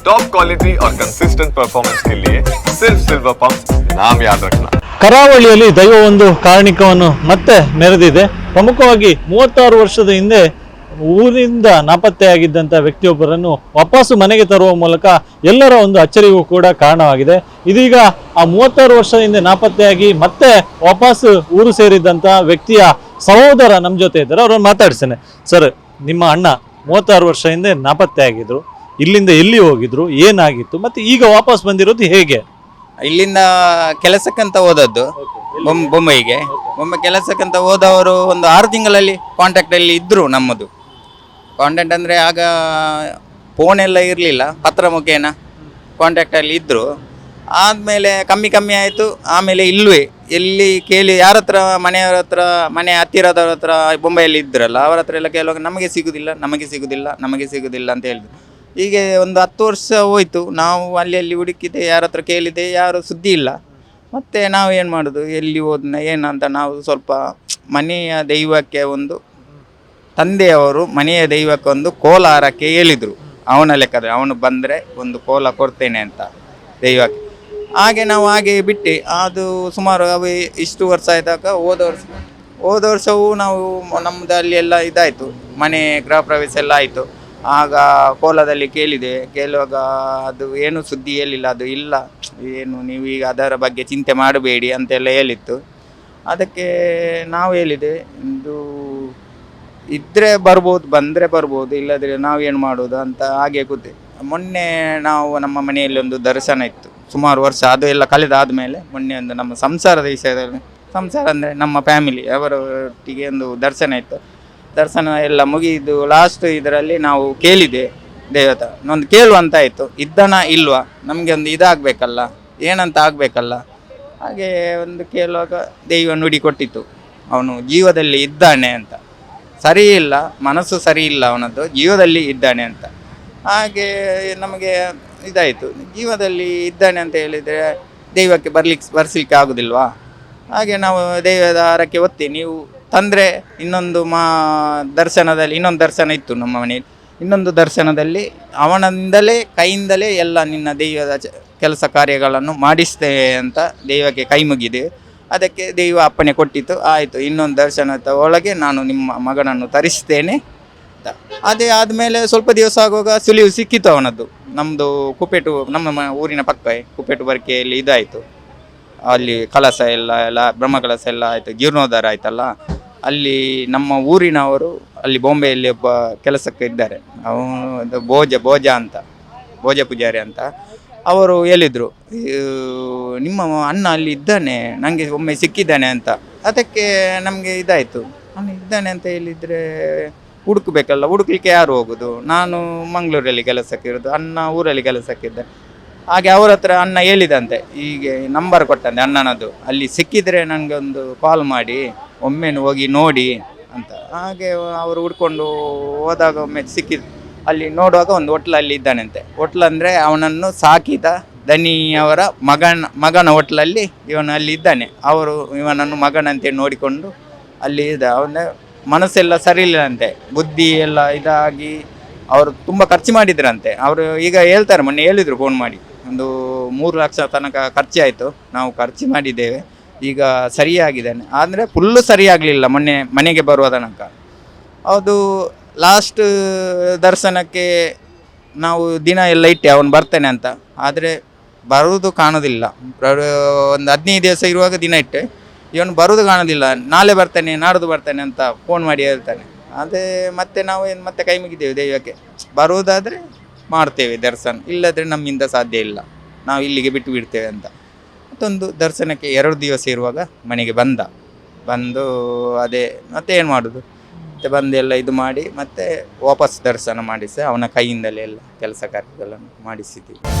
Top quality और consistent performance के लिए सिर्फ सिल्वर पंप नाम याद रखना ಕರಾವಳಿಯಲ್ಲಿ ದೈವ ಒಂದು ಕಾರಣಿಕವನ್ನು ಮತ್ತೆ ಮೆರೆದಿದೆ ಪ್ರಮುಖವಾಗಿ ಮೂವತ್ತಾರು ವರ್ಷದ ಹಿಂದೆ ಊರಿಂದ ನಾಪತ್ತೆಯಾಗಿದ್ದಂಥ ವ್ಯಕ್ತಿಯೊಬ್ಬರನ್ನು ವಾಪಸ್ಸು ಮನೆಗೆ ತರುವ ಮೂಲಕ ಎಲ್ಲರ ಒಂದು ಅಚ್ಚರಿಗೂ ಕೂಡ ಕಾರಣವಾಗಿದೆ ಇದೀಗ ಆ ಮೂವತ್ತಾರು ವರ್ಷದ ಹಿಂದೆ ನಾಪತ್ತೆಯಾಗಿ ಮತ್ತೆ ವಾಪಸ್ಸು ಊರು ಸೇರಿದ್ದಂಥ ವ್ಯಕ್ತಿಯ ಸಹೋದರ ನಮ್ಮ ಜೊತೆ ಇದ್ದಾರೆ ಅವ್ರನ್ನ ಮಾತಾಡ್ತೇನೆ ಸರ್ ನಿಮ್ಮ ಅಣ್ಣ ಮೂವತ್ತಾರು ವರ್ಷ ಹಿಂದೆ ನಾಪತ್ತೆಯಾಗಿದ್ರು ಇಲ್ಲಿಂದ ಎಲ್ಲಿ ಹೋಗಿದ್ರು ಏನಾಗಿತ್ತು ಮತ್ತೆ ಈಗ ವಾಪಸ್ ಬಂದಿರೋದು ಹೇಗೆ? ಇಲ್ಲಿಂದ ಕೆಲಸಕ್ಕಂತ ಹೋದದ್ದು ಬೊಂ- ಬೊಂಬೈಗೆ. ಬೊಂಬೈ ಕೆಲಸಕ್ಕಂತ ಹೋದವರು ಒಂದು ಆರು ತಿಂಗಳಲ್ಲಿ ಕಾಂಟ್ಯಾಕ್ಟಲ್ಲಿ ಅಲ್ಲಿ ಇದ್ರು ನಮ್ಮದು. ಕಾಂಟ್ಯಾಕ್ಟ್ ಅಂದ್ರೆ ಆಗ ಫೋನ್ ಎಲ್ಲ ಇರಲಿಲ್ಲ ಪತ್ರ ಮುಖೇನ ಕಾಂಟ್ಯಾಕ್ಟಲ್ಲಿ ಅಲ್ಲಿ ಆದಮೇಲೆ ಕಮ್ಮಿ ಕಮ್ಮಿ ಆಯಿತು ಆಮೇಲೆ ಇಲ್ವೇ ಎಲ್ಲಿ ಕೇಳಿ ಯಾರ ಹತ್ರ ಮನೆಯವರ ಹತ್ರ ಮನೆ ಹತ್ತಿರದವ್ರ ಹತ್ರ ಬೊಂಬೈಯಲ್ಲಿ ಇದ್ರಲ್ಲ ಅವರ ಹತ್ರ ಎಲ್ಲ ಕೇಳುವಾಗ ನಮಗೆ ಸಿಗುದಿಲ್ಲ ನಮಗೆ ಸಿಗುದಿಲ್ಲ ನಮಗೆ ಸಿಗುದಿಲ್ಲ ಅಂತ ಹೇಳಿದ್ರು. ಹೀಗೆ ಒಂದು ಹತ್ತು ವರ್ಷ ಹೋಯಿತು. ನಾವು ಅಲ್ಲಿ ಅಲ್ಲಿ ಹುಡುಕಿದೆ, ಯಾರ ಹತ್ರ ಕೇಳಿದೆ, ಯಾರು ಸುದ್ದಿ ಇಲ್ಲ. ಮತ್ತೆ ನಾವು ಏನು ಮಾಡೋದು? ಎಲ್ಲಿ ಹೋದ್ನ, ಏನಂತ ನಾವು ಸ್ವಲ್ಪ ಮನೆಯ ದೈವಕ್ಕೆ ಒಂದು ತಂದೆಯವರು ಮನೆಯ ದೈವಕ್ಕೆ ಒಂದು ಕೋಲಾರಕ್ಕೆ ಹೇಳಿದರು. ಅವನ ಲೆಕ್ಕದ ಅವನು ಬಂದರೆ ಒಂದು ಕೋಲ ಕೊಡ್ತೇನೆ ಅಂತ ದೈವಕ್ಕೆ. ಹಾಗೆ ನಾವು ಹಾಗೆ ಬಿಟ್ಟು, ಅದು ಸುಮಾರು ಅವು ಇಷ್ಟು ವರ್ಷ ಆಯ್ತಾಗ ಹೋದ ವರ್ಷ, ಹೋದ ವರ್ಷವೂ ನಾವು ನಮ್ಮದು ಅಲ್ಲಿ ಎಲ್ಲ ಇದಾಯಿತು. ಮನೆ ಗೃಹ ಪ್ರವೇಶ ಎಲ್ಲ ಆಯಿತು. ಆಗ ಕೋಲದಲ್ಲಿ ಕೇಳಿದೆ, ಕೇಳುವಾಗ ಅದು ಏನು ಸುದ್ದಿ ಹೇಳಿಲ್ಲ, ಅದು ಇಲ್ಲ. ಏನು, ನೀವು ಈಗ ಅದರ ಬಗ್ಗೆ ಚಿಂತೆ ಮಾಡಬೇಡಿ ಅಂತೆಲ್ಲ ಹೇಳಿತ್ತು. ಅದಕ್ಕೆ ನಾವು ಹೇಳಿದೆ, ಇದು ಇದ್ದರೆ ಬರ್ಬೋದು, ಬಂದರೆ ಬರ್ಬೋದು ಇಲ್ಲದ್ರೆ ನಾವೇನು ಮಾಡೋದು? ಅಂತ ಹಾಗೆ ಕೂತೆ. ಮೊನ್ನೆ ನಾವು ನಮ್ಮ ಮನೆಯಲ್ಲಿ ಒಂದು ದರ್ಶನ ಇತ್ತು. ಸುಮಾರು ವರ್ಷ, ಅದು ಎಲ್ಲ ಕಳೆದಾದ್ಮೇಲೆ ಮೊನ್ನೆ ಒಂದು ನಮ್ಮ ಸಂಸಾರದ ವಿಷಯದಲ್ಲಿ, ಸಂಸಾರ ಅಂದರೆ ನಮ್ಮ ಫ್ಯಾಮಿಲಿ ಅವರೊಟ್ಟಿಗೆ ಒಂದು ದರ್ಶನ ಇತ್ತು. ದರ್ಶನ ಎಲ್ಲ ಮುಗಿದು ಲಾಸ್ಟ್ ಇದರಲ್ಲಿ ನಾವು ಕೇಳಿದೆ, ದೇವತ ಒಂದು ಕೇಳುವಂತ ಆಯಿತು. ಇದ್ದನ ಇಲ್ವಾ? ನಮಗೆ ಒಂದು ಇದಾಗಬೇಕಲ್ಲ, ಏನಂತ ಆಗಬೇಕಲ್ಲ? ಹಾಗೆ ಒಂದು ಕೇಳುವಾಗ ದೈವ ನುಡಿ ಕೊಟ್ಟಿತ್ತು ಅವನು ಜೀವದಲ್ಲಿ ಇದ್ದಾನೆ ಅಂತ. ಸರಿ ಇಲ್ಲ, ಮನಸ್ಸು ಸರಿ ಇಲ್ಲ ಅವನದ್ದು, ಜೀವದಲ್ಲಿ ಇದ್ದಾನೆ ಅಂತ. ಹಾಗೆ ನಮಗೆ ಇದಾಯಿತು. ಜೀವದಲ್ಲಿ ಇದ್ದಾನೆ ಅಂತ ಹೇಳಿದರೆ ದೈವಕ್ಕೆ ಬರ್ಲಿಕ್ಕೆ ಬರ್ಸಲಿಕ್ಕೆ ಆಗೋದಿಲ್ವಾ? ಹಾಗೆ ನಾವು ದೈವದ ಹಾರಕ್ಕೆ ಒತ್ತಿ, ನೀವು ತಂದರೆ ಇನ್ನೊಂದು ಮಾ ದರ್ಶನದಲ್ಲಿ, ಇನ್ನೊಂದು ದರ್ಶನ ಇತ್ತು ನಮ್ಮ ಮನೆಯಲ್ಲಿ. ಇನ್ನೊಂದು ದರ್ಶನದಲ್ಲಿ ಅವನಿಂದಲೇ, ಕೈಯಿಂದಲೇ ಎಲ್ಲ ನಿನ್ನ ದೈವದ ಕೆಲಸ ಕಾರ್ಯಗಳನ್ನು ಮಾಡಿಸ್ತೇವೆ ಅಂತ ದೈವಕ್ಕೆ ಕೈ ಮುಗಿದೆ. ಅದಕ್ಕೆ ದೈವ ಅಪ್ಪಣೆ ಕೊಟ್ಟಿತ್ತು ಆಯಿತು, ಇನ್ನೊಂದು ದರ್ಶನದ ಒಳಗೆ ನಾನು ನಿಮ್ಮ ಮಗನನ್ನು ತರಿಸ್ತೇನೆ ಅದೇ ಆದಮೇಲೆ ಸ್ವಲ್ಪ ದಿವಸ ಆಗುವಾಗ ಸುಳಿವು ಸಿಕ್ಕಿತು ಅವನದ್ದು. ನಮ್ಮದು ಕುಪೇಟು, ನಮ್ಮ ಊರಿನ ಪಕ್ಕ ಕುಪೇಟು ಬರಕೆಯಲ್ಲಿ ಇದಾಯಿತು. ಅಲ್ಲಿ ಕಲಸ ಎಲ್ಲ ಎಲ್ಲ ಬ್ರಹ್ಮ ಕಲಸ ಎಲ್ಲ ಆಯಿತು. ಜೀರ್ಣೋದ್ಧಾರ ಆಯ್ತಲ್ಲ? ಅಲ್ಲಿ ನಮ್ಮ ಊರಿನವರು ಅಲ್ಲಿ ಬಾಂಬೆಯಲ್ಲಿ ಒಬ್ಬ ಕೆಲಸಕ್ಕೆ ಇದ್ದಾರೆ. ಅವನು ಭೋಜ ಭೋಜ ಅಂತ, ಭೋಜ ಪೂಜಾರಿ ಅಂತ. ಅವರು ಹೇಳಿದರು ನಿಮ್ಮ ಅಣ್ಣ ಅಲ್ಲಿ ಇದ್ದಾನೆ ನನಗೆ ಒಮ್ಮೆ ಸಿಕ್ಕಿದ್ದಾನೆ ಅಂತ. ಅದಕ್ಕೆ ನಮಗೆ ಇದಾಯಿತು. ಅಣ್ಣ ಇದ್ದಾನೆ ಅಂತ ಹೇಳಿದರೆ ಹುಡುಕಬೇಕಲ್ಲ, ಹುಡುಕ್ಲಿಕ್ಕೆ ಯಾರು ಹೋಗೋದು? ನಾನು ಮಂಗಳೂರಲ್ಲಿ ಕೆಲಸಕ್ಕೆ ಇರೋದು, ಅಣ್ಣ ಊರಲ್ಲಿ ಕೆಲಸಕ್ಕಿದ್ದೆ ಹಾಗೆ ಅವ್ರ ಹತ್ರ ಅಣ್ಣ ಹೇಳಿದಂತೆ, ಹೀಗೆ ನಂಬರ್ ಕೊಟ್ಟಂತೆ ಅಣ್ಣನದ್ದು ಅಲ್ಲಿ ಸಿಕ್ಕಿದರೆ ನನಗೆ ಒಂದು ಕಾಲ್ ಮಾಡಿ, ಒಮ್ಮೆ ಹೋಗಿ ನೋಡಿ, ಅಂತ. ಹಾಗೆ ಅವರು ಹುಡ್ಕೊಂಡು ಹೋದಾಗ ಒಮ್ಮೆ ಸಿಕ್ಕಿದ್, ಅಲ್ಲಿ ನೋಡುವಾಗ ಒಂದು ಹೋಟ್ಲಲ್ಲಿ ಇದ್ದಾನಂತೆ. ಹೋಟ್ಲ್ ಅಂದರೆ ಅವನನ್ನು ಸಾಕಿದ ದನಿಯವರ ಮಗನ ಮಗನ ಹೋಟ್ಲಲ್ಲಿ ಇವನು ಅಲ್ಲಿ ಇದ್ದಾನೆ. ಅವರು ಇವನನ್ನು ಮಗನಂತೆ ನೋಡಿಕೊಂಡು ಅಲ್ಲಿ ಇದ್ದ. ಅವನ ಮನಸ್ಸೆಲ್ಲ ಸರಿ ಇಲ್ಲಂತೆ. ಬುದ್ಧಿ ಎಲ್ಲ ಇದಾಗಿ, ಅವರು ತುಂಬ ಖರ್ಚು ಮಾಡಿದ್ರಂತೆ. ಅವರು ಈಗ ಹೇಳ್ತಾರೆ, ಮೊನ್ನೆ ಹೇಳಿದರು ಫೋನ್ ಮಾಡಿ. ಒಂದು ಮೂರು ಲಕ್ಷ ತನಕ ಖರ್ಚಾಯಿತು. ನಾವು ಖರ್ಚು ಮಾಡಿದ್ದೇವೆ. ಈಗ ಸರಿಯಾಗಿದ್ದಾನೆ ಆದರೆ ಫುಲ್ಲು ಸರಿಯಾಗಲಿಲ್ಲ ಮೊನ್ನೆ ಮನೆಗೆ ಬರುವ ತನಕ. ಅದು ಲಾಸ್ಟ್ ದರ್ಶನಕ್ಕೆ ನಾವು ದಿನ ಎಲ್ಲ ಇಟ್ಟೆ, ಅವನು ಬರ್ತಾನೆ ಅಂತ. ಆದರೆ ಬರುವುದು ಕಾಣೋದಿಲ್ಲ. ಒಂದು ಹದಿನೈದು ದಿವಸ ಇರುವಾಗ ದಿನ ಇಟ್ಟೆ. ಇವನು ಬರುವುದು ಕಾಣೋದಿಲ್ಲ. ನಾಳೆ ಬರ್ತಾನೆ ನಾಡ್ದು ಬರ್ತಾನೆ ಅಂತ ಫೋನ್ ಮಾಡಿ ಹೇಳ್ತಾನೆ. ಅದೇ ಮತ್ತೆ ನಾವು ಮತ್ತೆ ಕೈ ಮುಗಿದ್ದೇವೆ, ದೈವಕ್ಕೆ. ಬರುವುದಾದರೆ ಮಾಡ್ತೇವೆ ದರ್ಶನ. ಇಲ್ಲದ್ರೆ ನಮ್ಮಿಂದ ಸಾಧ್ಯ ಇಲ್ಲ. ನಾವು ಇಲ್ಲಿಗೆ ಬಿಟ್ಟು ಬಿಡ್ತೇವೆ ಅಂತ. ಮತ್ತೊಂದು ದರ್ಶನಕ್ಕೆ ಎರಡು ದಿವಸ ಇರುವಾಗ ಮನೆಗೆ ಬಂದ. ಬಂದು ಅದೇ, ಮತ್ತೆ ಏನು ಮಾಡೋದು? ಮತ್ತೆ ಎಲ್ಲ ಇದು ಮಾಡಿ, ಮತ್ತೆ ವಾಪಸ್ ದರ್ಶನ ಮಾಡಿಸಿ ಅವನ ಕೈಯಿಂದಲೇ ಎಲ್ಲ ಕೆಲಸ ಕಾರ್ಯಗಳನ್ನು ಮಾಡಿಸಿದ್ದೀವಿ